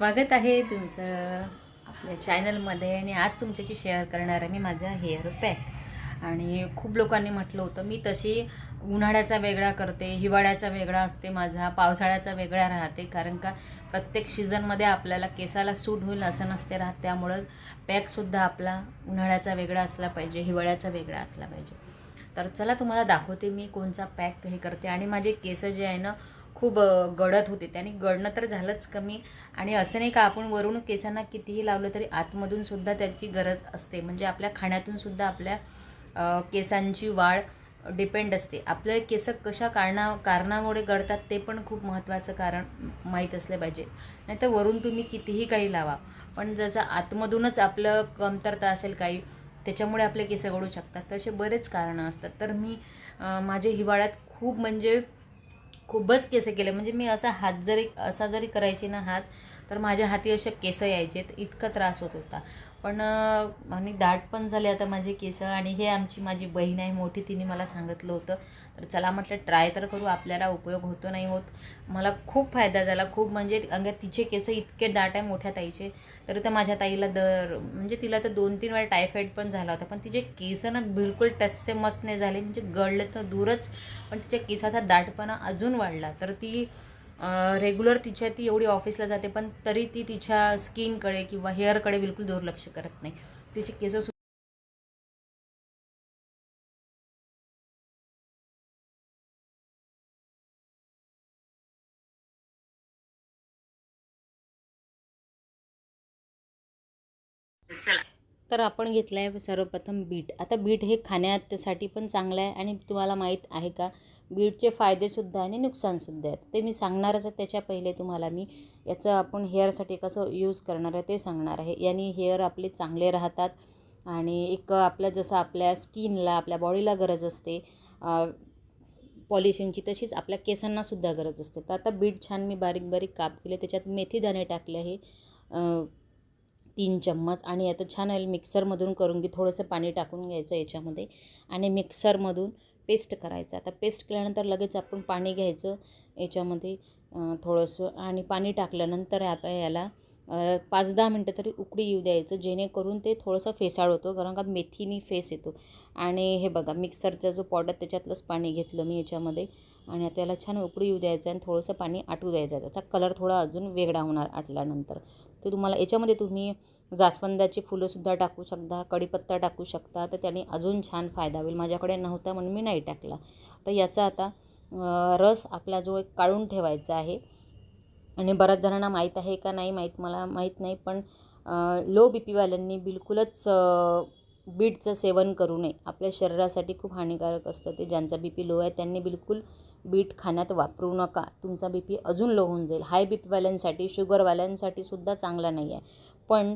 स्वागत आहे तुमचं आपल्या चॅनलमध्ये आणि आज तुमच्याशी शेअर करणार आहे मी माझा हेअर पॅक आणि खूप लोकांनी म्हटलं होतं मी तशी उन्हाळ्याचा वेगळा करते हिवाळ्याचा वेगळा असते माझा पावसाळ्याचा वेगळा राहते कारण का प्रत्येक सीझनमध्ये आपल्याला केसाला सूट होईल असं नसते राहत त्यामुळं पॅकसुद्धा आपला उन्हाळ्याचा वेगळा असला पाहिजे हिवाळ्याचा वेगळा असला पाहिजे. तर चला तुम्हाला दाखवते मी कोणचा पॅक हे करते. आणि माझे केस जे आहे ना खूप गडत गळत होते त्याने गळणं तर झालंच कमी आणि असं नाही का आपण वरून केसांना कितीही लावलं तरी आतमधून सुद्धा त्याची गरज असते. म्हणजे आपल्या खाण्यातून सुद्धा आपल्या केसांची वाढ डिपेंड असते. आपले केस कशा कारणा कारणामुळे गळतात ते पण खूप महत्त्वाचं कारण माहीत असलं पाहिजे. नाही तर वरून तुम्ही कितीही काही लावा पण जसं आतमधूनच आपलं कमतरता असेल काही त्याच्यामुळे आपले केस गळू शकतात. तसे बरेच कारणं असतात. तर मी माझे हिवाळ्यात खूप म्हणजे खूपच केस केले. म्हणजे मी असा हात जरी असा जरी करायची ना हात तर माझ्या हाती असे केस यायचे. इतका त्रास होत होता. पण आणि दाट पण झाले आता माझे केस आणि हे आमची माझी बहीण आहे मोठी तिने मला सांगितलं होतं. तर चला म्हटलं ट्राय तर करू आपल्याला उपयोग होतो नाही होत. मला खूप फायदा झाला खूप म्हणजे अंगात तिचे केस इतके दाट आहे मोठ्या ताईचे. तर तर माझ्या ताईला दर म्हणजे तिला तर दोन तीन वेळा टायफॉईड पण झाला होता. पण तिचे केस ना बिलकुल टस्से मस्त नाही झाले म्हणजे गळले तर दूरच. पण तिच्या केसाचा दाटपणा अजून वाढला. तर ती रेग्युलर तिच्या ती एवढी ऑफिसला जाते पण तरी ती तिच्या स्किनकडे किंवा हेअरकडे बिलकुल दुर्लक्ष करत नाही. तिचे केस चला. तर आपण घेतलं आहे सर्वप्रथम बीट. आता बीट हे खाण्यासाठी पण चांगलं आहे आणि तुम्हाला माहीत आहे का बीटचे फायदेसुद्धा आणि नुकसानसुद्धा आहेत. ते मी सांगणारच आहे त्याच्या पहिले तुम्हाला मी याचं आपण हेअरसाठी कसं यूज करणार आहे ते सांगणार आहे. याने हेअर आपले चांगले राहतात आणि एक आपल्या जसं आपल्या स्किनला आपल्या बॉडीला गरज असते पॉलिशिंगची तशीच आपल्या केसांनासुद्धा गरज असते. तर आता बीट छान मी बारीक बारीक काप केले त्याच्यात मेथी दाणे टाकले आहे. तीन चम्मच आणि आता छान मिक्सरमधून करून घे थोडंसं पाणी टाकून घ्यायचं याच्यामध्ये आणि मिक्सरमधून पेस्ट करायचं. आता पेस्ट केल्यानंतर लगेच आपण पाणी घ्यायचं याच्यामध्ये थोडंसं आणि पाणी टाकल्यानंतर आपण याला पाच दहा मिनटं तरी उकडी येऊ द्यायचं जेणेकरून ते थोडंसं फेसाळ होतो कारण का मेथीनी फेस येतो. आणि हे बघा मिक्सरचा जो पॉडर त्याच्यातलंच पाणी घेतलं मी याच्यामध्ये. आणि आता याला छान उकळी येऊ द्यायचं आणि थोडंसं पाणी आटू द्यायचं. त्याचा कलर थोडा अजून वेगळा होणार आटल्यानंतर. ते तुम्हाला याच्यामध्ये तुम्ही जास्वंदाची फुलंसुद्धा टाकू शकता कढीपत्ता टाकू शकता. तर त्याने अजून छान फायदा होईल. माझ्याकडे नव्हता म्हणून मी नाही टाकला. तर याचा आता रस आपला जो एक काढून ठेवायचा आहे आणि बऱ्याच जणांना माहीत आहे का नाही माहीत मला माहीत नाही पण लो बी पीवाल्यांनी बिलकुलच बीटचं सेवन करू नये. आपल्या शरीरासाठी खूप हानिकारक असतं ते. ज्यांचा बी पी लो आहे त्यांनी बिलकुल बीट खाण्यात वापरू नका. तुमचा बी पी अजून लो होऊन जाईल. हाय बी पीवाल्यांसाठी शुगरवाल्यांसाठी सुद्धा चांगला नाही आहे पण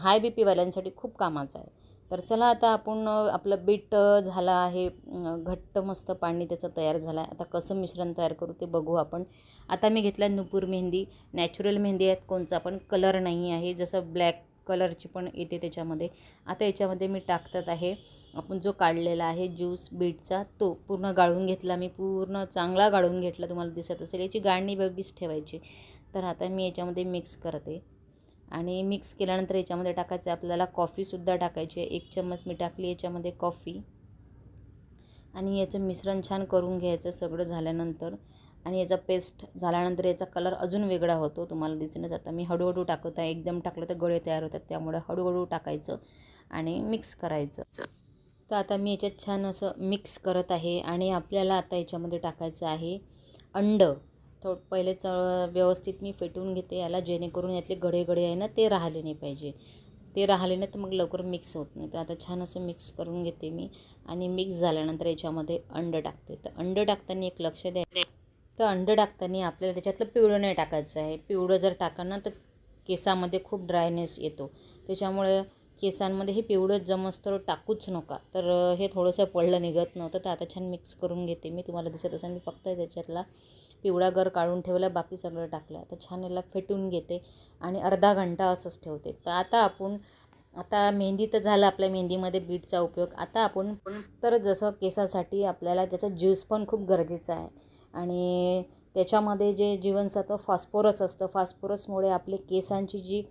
हाय बी पीवाल्यांसाठी खूप कामाचं आहे. तर चला आता आपण आपलं बीट झालं आहे. घट्ट मस्त पाणी त्याचं तयार झालं आहे. आता कसं मिश्रण तयार करू ते बघू आपण. आता मी घेतला नुपूर मेहंदी. नॅचरल मेहंदी आहेत. कोणचा पण कलर नाही आहे. जसं ब्लॅक कलरची पण येते त्याच्यामध्ये. आता याच्यामध्ये मी टाकतात आहे. आपण जो काढलेला आहे ज्यूस बीटचा तो पूर्ण गाळून घेतला. मी पूर्ण चांगला गाळून घेतला तुम्हाला दिसत असेल. याची गाळणी वेगळीच ठेवायची. तर आता मी याच्यामध्ये मिक्स करते. आणि मिक्स केल्यानंतर याच्यामध्ये टाकायचं आपल्याला कॉफीसुद्धा टाकायची आहे. एक चम्मच मी टाकली याच्यामध्ये कॉफी आणि याचं मिश्रण छान करून घ्यायचं सगळं झाल्यानंतर. आणि याचा पेस्ट झाल्यानंतर याचा कलर अजून वेगळा होतो तुम्हाला दिसूनच आता मी हळूहळू टाकत आहे. एकदम टाकलं तर गळे तयार होतात. त्यामुळे हळूहळू टाकायचं आणि मिक्स करायचं. तर आता मी याच्यात छान असं मिक्स करत आहे आणि आपल्याला आता याच्यामध्ये टाकायचं आहे अंडं. थो पहिलेच अं, व्यवस्थित मी फेटून घेते याला जेणेकरून यातले गडे गडे आहे ना ते राहिले नाही पाहिजे. ते राहिले नाही तर मग लवकर मिक्स होत नाही. तर आता छान असं मिक्स करून घेते मी आणि मिक्स झाल्यानंतर याच्यामध्ये अंडं टाकते. तर अंडं टाकताना एक लक्ष द्या. तर अंडं टाकताना आपल्याला त्याच्यातलं पिवळं नाही टाकायचं आहे. पिवळं जर टाकलं ना तर केसामध्ये खूप ड्रायनेस येतो. त्याच्यामुळे केसांमध्ये हे पिवळं जमस्तर टाकूच नका. तर हे थोडंसं पडलं निघत नव्हतं. तर आता छान मिक्स करून घेते मी. तुम्हाला दिसत असेल मी फक्त त्याच्यातला पिवळा गर काढून ठेवला बाकी सगळं टाकलं. आता छान याला फेटून घेते आणि अर्धा घंटा असंच ठेवते. तर आता आपण आता मेहंदी तर झालं आपल्या मेहंदीमध्ये बीटचा उपयोग. आता आपण तर जसं केसासाठी आपल्याला त्याचा ज्यूस पण खूप गरजेचा आहे. आणि त्याच्यामध्ये जे जीवनसत्व फॉस्फोरस असतं फॉस्फोरसमुळे आपले केसांची जी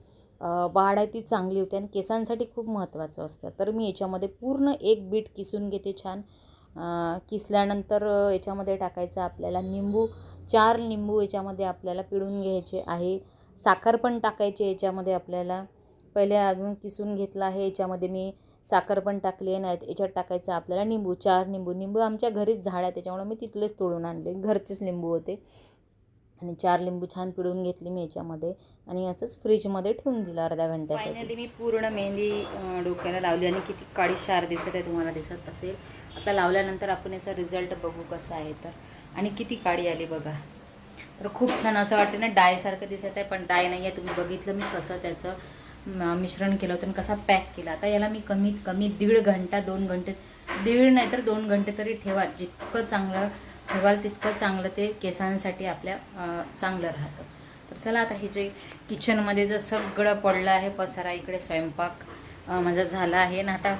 वाढ आहे ती चांगली होते आणि केसांसाठी खूप महत्त्वाचं असतं. तर मी याच्यामध्ये पूर्ण एक बीट किसून घेते छान. किसल्यानंतर याच्यामध्ये टाकायचं आपल्याला निंबू. चार लिंबू याच्यामध्ये आपल्याला पिळून घ्यायचे आहे. साखर पण टाकायची याच्यामध्ये आपल्याला. पहिले अजून किसून घेतला आहे. याच्यामध्ये मी साखर पण टाकली आहे. नाही याच्यात टाकायचं आपल्याला निंबू. चार निंबू. निंबू आमच्या घरीच झाड आहे. त्याच्यामुळे मी तिथलेच तोडून आणले. घरचेच लिंबू होते. आणि चार लिंबू छान पिळून घेतली मी याच्यामध्ये. आणि असंच फ्रीजमध्ये ठेवून दिलं अर्ध्या घंट्यासाठी. फायनली मी पूर्ण मेहंदी डोक्याला लावली आणि किती काळी शार दिसत आहे तुम्हाला दिसत असेल. आता लावल्यानंतर आपण याचा रिझल्ट बघू कसा आहे तर. आणि किती काळी आली बघा. तर खूप छान असं वाटतं ना डायसारखं दिसत आहे पण डाय नाही आहे तुम्ही बघितलं मी कसं त्याचं मिश्रण केलं होतं आणि कसा पॅक केला. आता याला मी कमीत कमी दीड घंटा दोन घंटे दीड नाही तर दोन घंटे तरी ठेवा. जितकं चांगलं ठेवाल तितकं चांगलं ते केसांसाठी आपल्या चांगलं राहतं. तर चला आता हे जे किचनमध्ये जर सगळं पडलं आहे पसारा इकडे स्वयंपाक माझा झाला आहे. ना आता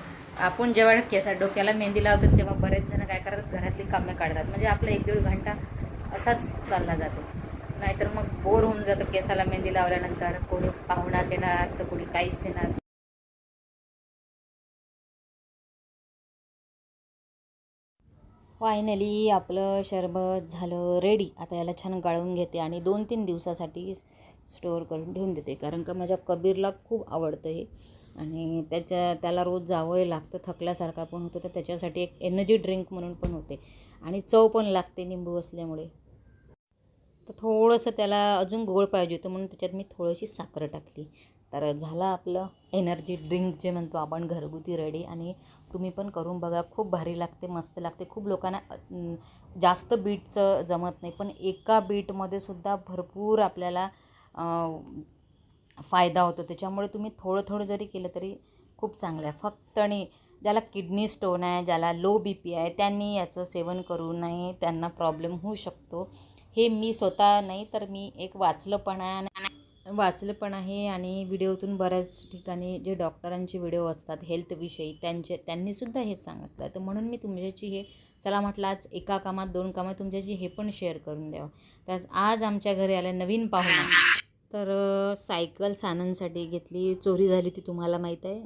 आपण जेव्हा केसा डोक्याला मेहंदी लावतो तेव्हा बरेच जण काय करतात घरातली कामे काढतात. म्हणजे आपला एक दीड घंटा असाच चालला जातो. नाहीतर मग बोर होऊन जातं केसाला मेहंदी लावल्यानंतर. कोणी पाहुणाच येणार तर कोणी काहीच येणार. फायनली आपलं शरबत झालं रेडी आता याला छान गाळून घेते आणि दोन तीन दिवसासाठी स्टोअर करून ठेवून देते. कारण का माझ्या कबीरला खूप आवडतं हे. आणि त्याच्या त्याला रोज जावं लागतं. थकल्यासारखा पण होतं. तर त्याच्यासाठी एक एनर्जी ड्रिंक म्हणून पण होते. आणि चव पण लागते निंबू असल्यामुळे. तर थोडंसं त्याला अजून गोड पाहिजे होतं म्हणून त्याच्यात मी थोडीशी साखर टाकली. तर झालं आपलं एनर्जी ड्रिंक जे म्हणतो आपण घरगुती रेडी. आणि तुम्ही पण करून बघा खूप भारी लागते मस्त लागते. खूप लोकांना जास्त बीटचं जमत नाही. पण एका बीटमध्ये सुद्धा भरपूर आपल्याला फायदा होतो. त्याच्यामुळे तुम्ही थोडं थोडं जरी केलं तरी खूप चांगलं आहे. फक्त आणि ज्याला किडनी स्टोन आहे ज्याला लो बी पी आहे त्यांनी याचं सेवन करू नये त्यांना प्रॉब्लेम होऊ शकतो. हे मी स्वतः नाही तर मी एक वाचलं पण आहे. आणि वाचलं पण आहे आणि व्हिडिओतून बऱ्याच ठिकाणी जे डॉक्टरांचे व्हिडिओ असतात हेल्थविषयी त्यांचे त्यांनीसुद्धा हे सांगितलं. तर म्हणून मी तुमच्याशी हे चला म्हटलं आज एका कामात दोन कामात तुमच्याशी हे पण शेअर करून द्यावं. त्याच आज आमच्या घरी आल्या नवीन पाहुणा. तर सायकल सानांसाठी घेतली. चोरी झाली होती तुम्हाला माहीत आहे.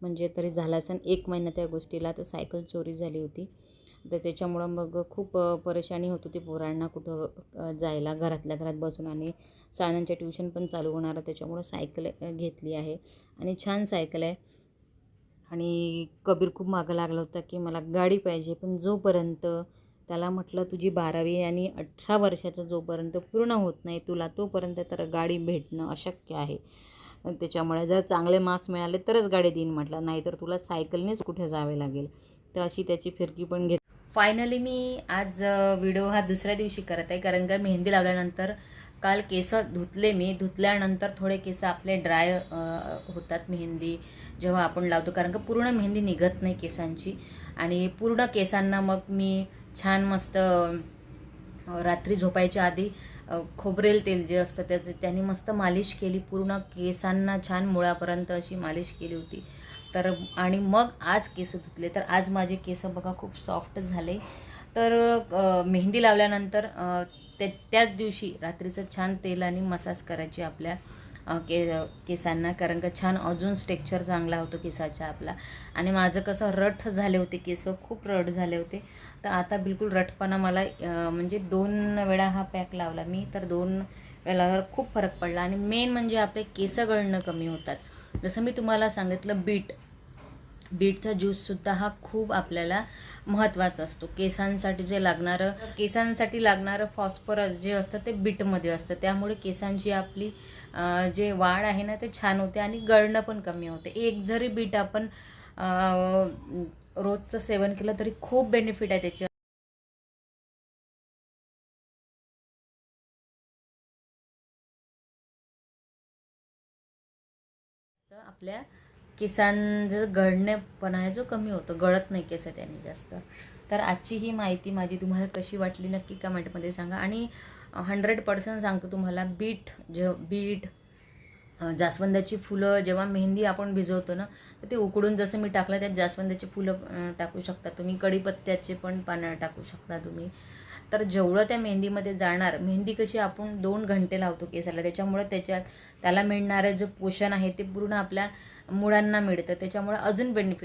म्हणजे तरी झालं असेल एक महिना त्या गोष्टीला तर सायकल चोरी झाली होती. तर त्याच्यामुळं मग खूप परेशानी होत होती पोरांना कुठं जायला घरातल्या घरात बसून आणि सायनांच्या ट्युशन पण चालू होणार त्याच्यामुळं सायकल घेतली आहे आणि छान सायकल आहे. आणि कबीर खूप मागं लागला होता की मला गाडी पाहिजे पण जोपर्यंत त्याला म्हटलं तुझी बारावी आणि अठरा वर्षाचं जोपर्यंत पूर्ण होत नाही तुला तोपर्यंत तर गाडी भेटणं अशक्य आहे. त्याच्यामुळे जर चांगले मार्क्स मिळाले तरच गाडी देईन म्हटलं नाहीतर तुला सायकलनेच कुठे जावे लागेल. तर अशी त्याची फिरकी पण घेत फायनली मी आज व्हिडिओ हा दुसऱ्या दिवशी करत आहे. कारण का मेहंदी लावल्यानंतर काल केस धुतले मी. धुतल्यानंतर थोडे केस आपले ड्राय होतात मेहंदी जेव्हा आपण लावतो. कारण का पूर्ण मेहंदी निघत नाही केसांची. आणि पूर्ण केसांना मग मी छान मस्त रात्री झोपायच्या आधी खोबरेल तेल जे असतं त्याचं त्यांनी मस्त मालिश केली. पूर्ण केसांना छान मुळापर्यंत अशी मालिश केली होती. तर आणि मग आज केस धुतले. तर आज माझे केस बघा खूप सॉफ्ट झाले. तर मेहंदी लावल्यानंतर ते त्याच दिवशी रात्रीचं छान तेल आणि मसाज करायची आपल्या के केसांना. कारण का छान अजून स्ट्रेक्चर चांगला होतो केसाचा आपला. आणि माझं कसं रठ झाले होते केस खूप रट झाले होते. तर आता बिलकुल रटपणा मला म्हणजे दोन वेळा हा पॅक लावला. मी तर दोन वेळा खूप फरक पडला. आणि मेन म्हणजे आपले केस गळणं कमी होतात. जसं मी तुम्हाला सांगितलं बीट. बीटचा ज्यूससुद्धा हा खूप आपल्याला महत्त्वाचा असतो. केसांसाठी जे लागणारं केसांसाठी लागणारं फॉस्फरस जे असतं ते बीटमध्ये असतं. त्यामुळे केसांची आपली जे वाढ आहे ना ते छान होते आणि गळणं पण कमी होते. एक जरी बीट आपण रोजचं सेवन केलं तरी खूप बेनिफिट आहे त्याची. तर आपल्या केसांचं गळणेपणा आहे जो कमी होतो गळत नाही केस त्याने जास्त. तर आजची ही माहिती माझी तुम्हाला कशी वाटली नक्की कमेंटमध्ये सांगा. आणि हंड्रेड पर्सेंट सांगतो तुम्हाला बीट जे बीट जास्वंदाची फुलं जेव्हा मेहंदी आपण भिजवतो ना तर ते उकडून जसं मी टाकलं त्यात जास्वंदाची फुलं टाकू शकता तुम्ही. कढीपत्त्याचे पण पानं टाकू शकता तुम्ही. तर जेवढं त्या मेहंदीमध्ये जाणार मेहंदी कशी आपण दोन घंटे लावतो केसाला त्याच्यामुळं त्याच्यात त्याला मिळणारं जे पोषण आहे ते पूर्ण आपल्या मुळांना मिळतं. त्याच्यामुळं अजून बेनिफिट